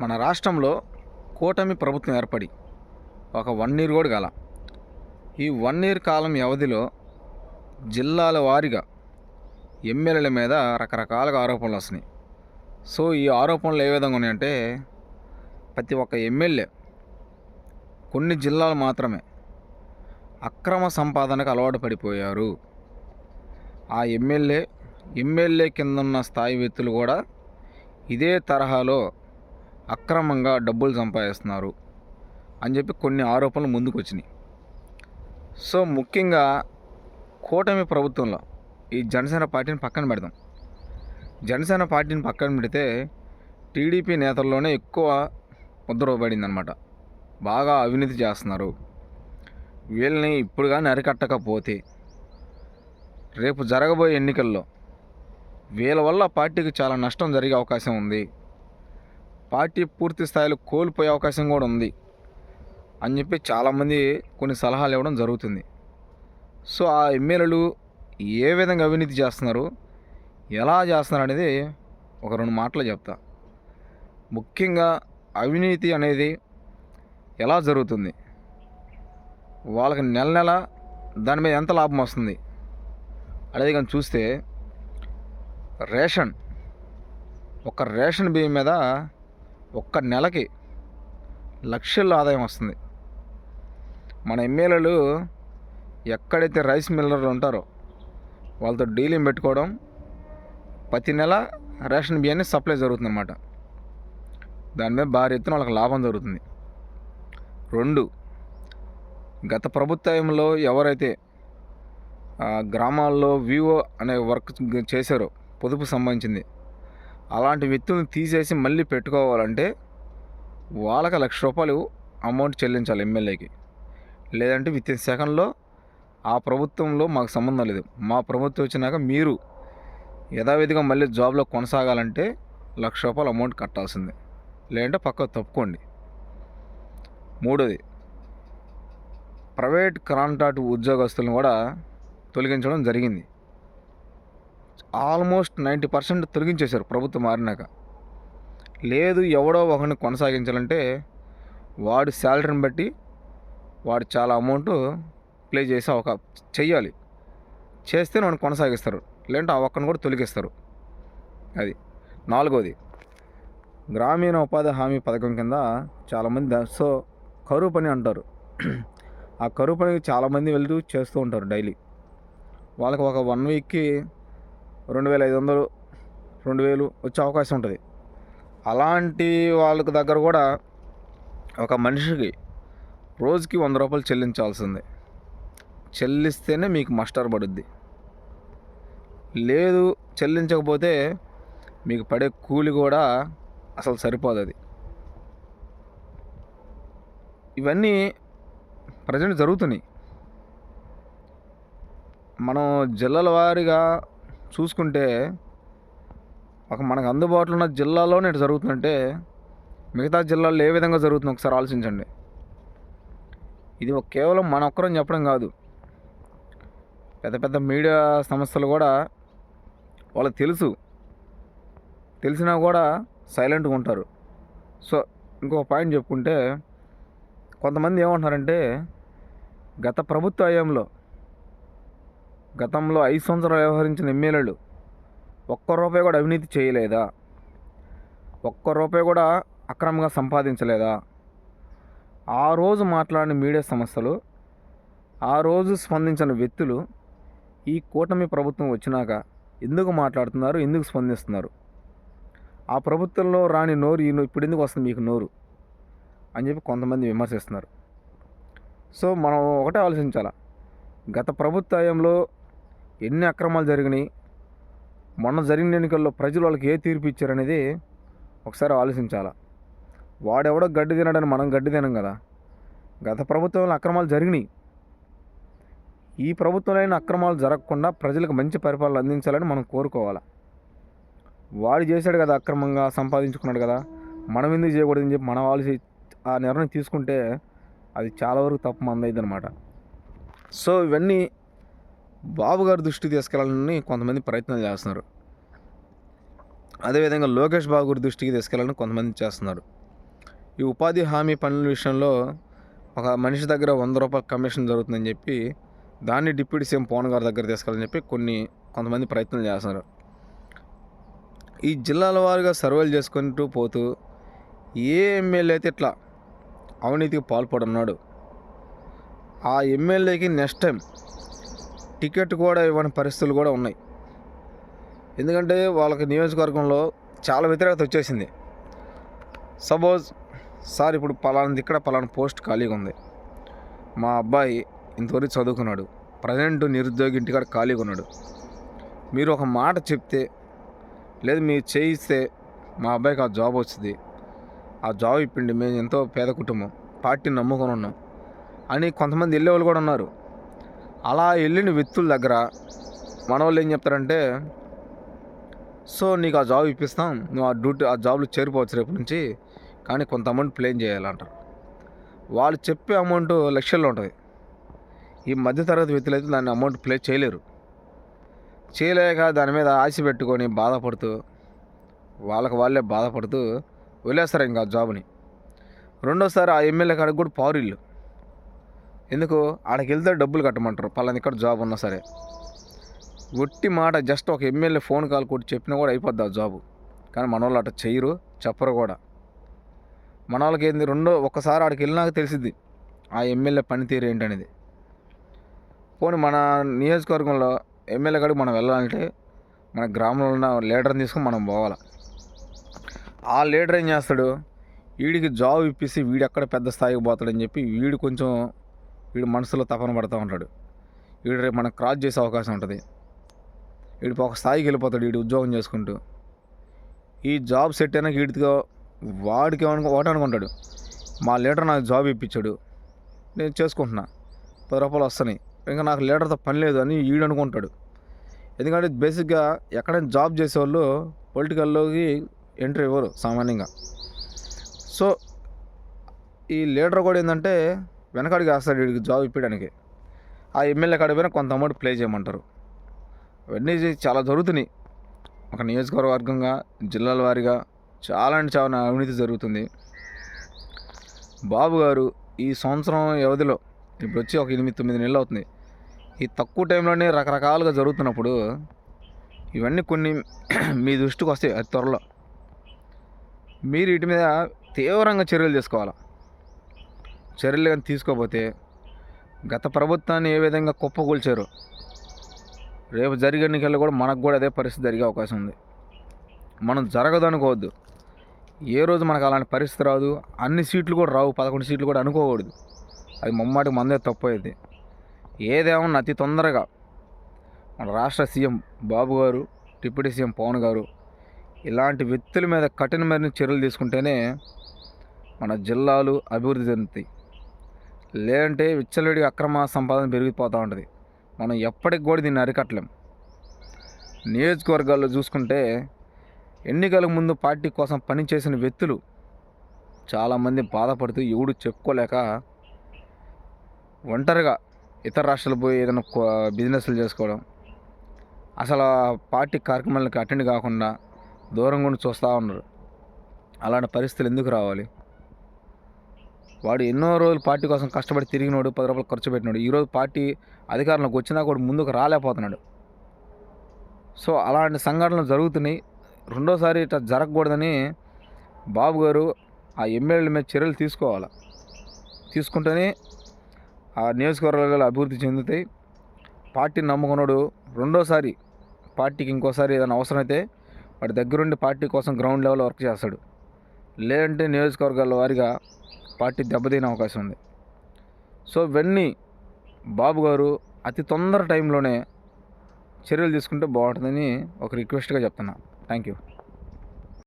మన రాష్ట్రంలో కూటమి ప్రభుత్వం ఏర్పడి ఒక వన్ ఇయర్ కూడా కాల. ఈ వన్ ఇయర్ కాలం వ్యవధిలో జిల్లాల వారీగా ఎమ్మెల్యేల మీద రకరకాలుగా ఆరోపణలు వస్తున్నాయి. సో ఈ ఆరోపణలు ఏ విధంగా ఉన్నాయంటే ప్రతి ఒక్క ఎమ్మెల్యే కొన్ని జిల్లాలు మాత్రమే అక్రమ సంపాదనకు అలవాటు పడిపోయారు. ఆ ఎమ్మెల్యే ఎమ్మెల్యే కింద ఉన్న స్థాయి వ్యక్తులు కూడా ఇదే తరహాలో అక్రమంగా డబ్బులు సంపాదిస్తున్నారు అని చెప్పి కొన్ని ఆరోపణలు ముందుకు వచ్చినాయి సో ముఖ్యంగా కూటమి ప్రభుత్వంలో ఈ జనసేన పార్టీని పక్కన పెడదాం. జనసేన పార్టీని పక్కన పెడితే టీడీపీ నేతల్లోనే ఎక్కువ ముద్రపడింది బాగా అవినీతి చేస్తున్నారు. వీళ్ళని ఇప్పుడు కానీ అరికట్టకపోతే రేపు జరగబోయే ఎన్నికల్లో వీళ్ళ వల్ల పార్టీకి చాలా నష్టం జరిగే అవకాశం ఉంది. పార్టీ పూర్తి స్థాయిలో కోల్పోయే అవకాశం కూడా ఉంది అని చెప్పి చాలామంది కొన్ని సలహాలు ఇవ్వడం జరుగుతుంది. సో ఆ ఎమ్మెల్యేలు ఏ విధంగా అవినీతి చేస్తున్నారు ఎలా చేస్తున్నారు అనేది ఒక రెండు మాటలు చెప్తా. ముఖ్యంగా అవినీతి అనేది ఎలా జరుగుతుంది? వాళ్ళకి నెల నెల దాని మీద ఎంత లాభం వస్తుంది? అనేది కానీ చూస్తే రేషన్ ఒక రేషన్ బియ్యం మీద ఒక్క నెలకి లక్షల్లో ఆదాయం వస్తుంది. మన ఎమ్మెల్యేలు ఎక్కడైతే రైస్ మిల్లర్లు ఉంటారో వాళ్ళతో డీలింగ్ పెట్టుకోవడం ప్రతి నెల రేషన్ బియ్యాన్ని సప్లై జరుగుతుంది అన్నమాట దాని మీద భారీ ఎత్తున వాళ్ళకి లాభం జరుగుతుంది. రెండు గత ప్రభుత్వంలో ఎవరైతే గ్రామాల్లో వివో అనే వర్క్ చేశారో పొదుపు సంబంధించింది అలాంటి వ్యక్తులను తీసేసి మళ్ళీ పెట్టుకోవాలంటే వాళ్ళకి లక్ష రూపాయలు అమౌంట్ చెల్లించాలి ఎమ్మెల్యేకి. లేదంటే విత్ ఇన్ సెకండ్లో ఆ ప్రభుత్వంలో మాకు సంబంధం లేదు. మా ప్రభుత్వం వచ్చినాక మీరు యథావిధిగా మళ్ళీ జాబ్లో కొనసాగాలంటే లక్ష రూపాయలు అమౌంట్ కట్టాల్సిందే. లేదంటే పక్క తప్పుకోండి. మూడోది ప్రైవేట్ కాంట్రాక్ట్ ఉద్యోగస్తులను కూడా తొలగించడం జరిగింది. ఆల్మోస్ట్ నైంటీ పర్సెంట్ తొలగించేశారు ప్రభుత్వం మారినాక. లేదు ఎవడో ఒకరిని కొనసాగించాలంటే వాడి శాలరీని బట్టి వాడు చాలా అమౌంట్ ప్లే చేసి ఒక చెయ్యాలి. చేస్తే వాడిని కొనసాగిస్తారు. లేదంటే ఆ ఒక్కని కూడా తొలగిస్తారు. అది. నాలుగోది. గ్రామీణ ఉపాధి హామీ పథకం కింద చాలామంది సో కరువు పని అంటారు. ఆ కరువు పనికి చాలామంది వెళ్తూ చేస్తూ ఉంటారు డైలీ. వాళ్ళకి ఒక వన్ వీక్కి రెండు వేల ఐదు వందలు రెండు వేలు వచ్చే అవకాశం ఉంటుంది. అలాంటి వాళ్ళకి దగ్గర కూడా ఒక మనిషికి రోజుకి వంద రూపాయలు చెల్లించాల్సిందే. చెల్లిస్తేనే మీకు మస్టర్ పడుద్ది. లేదు చెల్లించకపోతే మీకు పడే కూలి కూడా అసలు సరిపోదు అది. ఇవన్నీ ప్రజెంట్ జరుగుతున్నాయి. మనం జిల్లాల వారీగా చూసుకుంటే ఒక మనకు అందుబాటులో ఉన్న జిల్లాలోనే ఇటు జరుగుతుందంటే మిగతా జిల్లాల్లో ఏ విధంగా జరుగుతుందో ఒకసారి ఆలోచించండి. ఇది ఒక కేవలం మన ఒక్కరం చెప్పడం కాదు. పెద్ద పెద్ద మీడియా సంస్థలు కూడా వాళ్ళకి తెలుసు. తెలిసినా కూడా సైలెంట్గా ఉంటారు. సో ఇంకో పాయింట్ చెప్పుకుంటే కొంతమంది ఏమంటున్నారంటే గత ప్రభుత్వ హయాంలో గతంలో ఐదు సంవత్సరాలు వ్యవహరించిన ఎమ్మెల్యేలు ఒక్క రూపాయి కూడా అవినీతి చేయలేదా? ఒక్క రూపాయి కూడా అక్రమంగా సంపాదించలేదా? ఆ రోజు మాట్లాడిన మీడియా సంస్థలు ఆ రోజు స్పందించిన వ్యక్తులు ఈ కూటమి ప్రభుత్వం వచ్చినాక ఎందుకు మాట్లాడుతున్నారు ఎందుకు స్పందిస్తున్నారు? ఆ ప్రభుత్వంలో రాని నోరు ఈ నో- ఇప్పుడు ఎందుకు వస్తుంది మీకు నోరు? అని చెప్పి కొంతమంది విమర్శిస్తున్నారు. సో మనం ఒకటే ఆలోచించాల? గత ప్రభుత్వంలో ఎన్ని అక్రమాలు జరిగినాయి మొన్న జరిగిన ఎన్నికల్లో ప్రజలు వాళ్ళకి ఏ తీర్పు ఇచ్చారనేది ఒకసారి ఆలోచించాలా? వాడెవడో గడ్డి తినడని మనం గడ్డి తినం కదా. గత ప్రభుత్వంలో అక్రమాలు జరిగినాయి. ఈ ప్రభుత్వంలో అక్రమాలు జరగకుండా ప్రజలకు మంచి పరిపాలన అందించాలని మనం కోరుకోవాలి? వాడు చేశాడు కదా అక్రమంగా సంపాదించుకున్నాడు కదా. మనం ఎందుకు చేయకూడదని చెప్పి మనం ఆలోచి ఆ నిర్ణయం తీసుకుంటే అది చాలా వరకు తప్పు మందైంది అనమాట సో ఇవన్నీ బాబు గారి దృష్టికి తీసుకెళ్ళాలని కొంతమంది ప్రయత్నాలు చేస్తున్నారు. అదేవిధంగా లోకేష్ బాబు గారి దృష్టికి తీసుకెళ్ళాలని కొంతమంది చేస్తున్నారు. ఈ ఉపాధి హామీ పనుల విషయంలో ఒక మనిషి దగ్గర వంద రూపాయల కమిషన్ జరుగుతుందని చెప్పి దాన్ని డిప్యూటీ సీఎం పవన్ గారి దగ్గర తీసుకెళ్ళని చెప్పి కొన్ని కొంతమంది ప్రయత్నం చేస్తున్నారు. ఈ జిల్లాల వారీగా సర్వేలు చేసుకుంటూ పోతూ ఏ ఎమ్మెల్యే అయితే ఇట్లా అవినీతికి పాల్పడున్నాడు ఆ ఎమ్మెల్యేకి నెక్స్ట్ టైం టికెట్ కూడా ఇవ్వని పరిస్థితులు కూడా ఉన్నాయి. ఎందుకంటే వాళ్ళకి నియోజకవర్గంలో చాలా వ్యతిరేకత వచ్చేసింది. సపోజ్ సార్ ఇప్పుడు పలానాది ఇక్కడ పలానా పోస్ట్ ఖాళీగా ఉంది. మా అబ్బాయి ఇంతవరకు చదువుకున్నాడు. ప్రజెంట్ నిరుద్యోగి ఇంటికాడ ఖాళీగా ఉన్నాడు. మీరు ఒక మాట చెప్తే లేదు మీరు చేయిస్తే మా అబ్బాయికి ఆ జాబ్ వచ్చింది. ఆ జాబ్ ఇప్పిండి మేము ఎంతో పేద కుటుంబం. పార్టీని నమ్ముకొని ఉన్నాం. అని కొంతమంది వెళ్ళేవాళ్ళు కూడా ఉన్నారు. అలా వెళ్ళిన వ్యక్తుల దగ్గర మన వాళ్ళు ఏం చెప్తారంటే సో నీకు ఆ జాబ్ ఇప్పిస్తాం. నువ్వు ఆ డ్యూటీ ఆ జాబ్లో చేరిపోవచ్చు రేపు నుంచి కానీ కొంత అమౌంట్ ప్లేన్ చేయాలంటారు వాళ్ళు చెప్పే అమౌంట్ లక్షల్లో ఉంటుంది. ఈ మధ్యతరగతి వ్యక్తులు అయితే దాన్ని అమౌంట్ ప్లే చేయలేరు. చేయలేక దాని మీద ఆశ పెట్టుకొని బాధపడుతూ వాళ్ళకి వాళ్ళే బాధపడుతూ వదిలేస్తారు ఇంకా ఆ జాబ్ని. రెండోసారి ఆ ఎమ్మెల్యే కాడికి కూడా పౌరిల్లు. ఎందుకు? ఆడకి వెళ్తే డబ్బులు కట్టమంటారు. పలానా ఇక్కడ జాబ్ ఉన్నా సరే. ఒట్టి మాట జస్ట్ ఒక ఎమ్మెల్యే ఫోన్ కాల్ కొట్టి చెప్పినా కూడా అయిపోద్ది ఆ జాబు. కానీ మన వాళ్ళు అట్లా చెయ్యరు చెప్పరు కూడా. మన వాళ్ళకి ఏంది రెండో ఒక్కసారి ఆడికి వెళ్ళినాక తెలిసిద్ది ఆ ఎమ్మెల్యే పనితీరు ఏంటనేది. పోనీ మన నియోజకవర్గంలో ఎమ్మెల్యే కాడికి మనం వెళ్ళాలంటే మన గ్రామంలో ఉన్న లీడర్ని తీసుకొని మనం పోవాలి. ఆ లీడర్ ఏం చేస్తాడు? వీడికి జాబ్ ఇప్పిస్తే వీడు ఎక్కడ పెద్ద స్థాయికి పోతాడని చెప్పి వీడు కొంచెం వీడు మనసులో తపన పడుతూ ఉంటాడు. వీడు రేపు మనకు క్రాస్ చేసే అవకాశం ఉంటుంది. వీడు ఒక స్థాయికి వెళ్ళిపోతాడు వీడు ఉద్యోగం చేసుకుంటూ. ఈ జాబ్ సెట్ అయినా వీడితో వాడికి ఒకటి అనుకుంటాడు. మా లీడర్ నాకు జాబ్ ఇప్పించాడు. నేను చేసుకుంటున్నా. పది రూపాయలు వస్తున్నాయి. ఇంకా నాకు లీడర్తో పని లేదు అని వీడు అనుకుంటాడు. ఎందుకంటే బేసిక్గా ఎక్కడైనా జాబ్ చేసేవాళ్ళు పొలిటికల్లోకి ఎంట్రీ ఇవ్వరు సామాన్యంగా. సో ఈ లీడర్ కూడా ఏంటంటే వెనకాడికి వేస్తాడు వీడికి జాబ్ ఇప్పడానికి ఆ ఎమ్మెల్యే కాడికి కొంత అమౌంట్ ప్లే చేయమంటారు. అవన్నీ చాలా జరుగుతున్నాయి. ఒక నియోజకవర్గంగా జిల్లాల వారీగా చాలా అంటే చాలా అవినీతి జరుగుతుంది. బాబు గారు ఈ సంవత్సరం వ్యవధిలో ఇప్పుడు వచ్చి ఒక ఎనిమిది తొమ్మిది నెలలు అవుతుంది. ఈ తక్కువ టైంలోనే రకరకాలుగా జరుగుతున్నప్పుడు ఇవన్నీ కొన్ని మీ దృష్టికి వస్తాయి అతి త్వరలో. మీరు వీటి మీద తీవ్రంగా చర్యలు తీసుకోవాలి? చర్యలు కానీ తీసుకోకపోతే గత ప్రభుత్వాన్ని ఏ విధంగా కుప్పకూల్చారు? రేపు జరిగే ఎన్నికల్లో కూడా మనకు కూడా అదే పరిస్థితి జరిగే అవకాశం ఉంది. మనం జరగదు అనుకోవద్దు. ఏ రోజు మనకు అలాంటి పరిస్థితి రాదు. అన్ని సీట్లు కూడా రావు. పదకొండు సీట్లు కూడా అనుకోకూడదు. అది ముమ్మాటికి మందే తప్పు అయింది ఏదేమన్నా అతి తొందరగా మన రాష్ట్ర సీఎం బాబు గారు డిప్యూటీ సీఎం పవన్ గారు ఇలాంటి వ్యక్తుల మీద కఠినమైన చర్యలు తీసుకుంటేనే మన జిల్లాలు అభివృద్ధి చెందుతాయి. లేదంటే విచ్చలవిడి అక్రమ సంపాదన పెరిగిపోతూ ఉంటుంది. మనం ఎప్పటికి కూడా దీన్ని అరికట్టలేం. నియోజకవర్గాల్లో చూసుకుంటే ఎన్నికల ముందు పార్టీ కోసం పనిచేసిన వ్యక్తులు చాలామంది బాధపడుతూ ఎవడు చెప్పుకోలేక ఒంటరిగా ఇతర రాష్ట్రాలు పోయి ఏదైనా కో- బిజినెస్లు చేసుకోవడం అసలు పార్టీ కార్యక్రమాలకు అటెండ్ కాకుండా దూరంగా ఉండి చూస్తూ ఉన్నారు. అలాంటి పరిస్థితులు ఎందుకు రావాలి? వాడు ఎన్నో రోజులు పార్టీ కోసం కష్టపడి తిరిగినోడు పది రూపాయలు ఖర్చు పెట్టినాడు. ఈరోజు పార్టీ అధికారంలోకి వచ్చినా కూడా ముందుకు రాలేకపోతున్నాడు. సో అలాంటి సంఘటనలు జరుగుతున్నాయి. రెండోసారి ఇట్లా జరగకూడదని బాబు గారు ఆ ఎమ్మెల్యేల మీద చర్యలు తీసుకోవాలి? తీసుకుంటేనే ఆ నియోజకవర్గాలు అభివృద్ధి చెందుతాయి. పార్టీని నమ్ముకున్నాడు రెండోసారి పార్టీకి ఇంకోసారి ఏదైనా అవసరమైతే వాడి దగ్గరుండి పార్టీ కోసం గ్రౌండ్ లెవెల్ వర్క్ చేస్తాడు. లేదంటే నియోజకవర్గాల వారిగా పార్టీ దెబ్బతినే అవకాశం ఉంది. సో ఇవన్నీ బాబు గారు అతి తొందర టైంలోనే చర్యలు తీసుకుంటే బాగుంటుందని ఒక రిక్వెస్ట్గా చెప్తున్నా. Thank you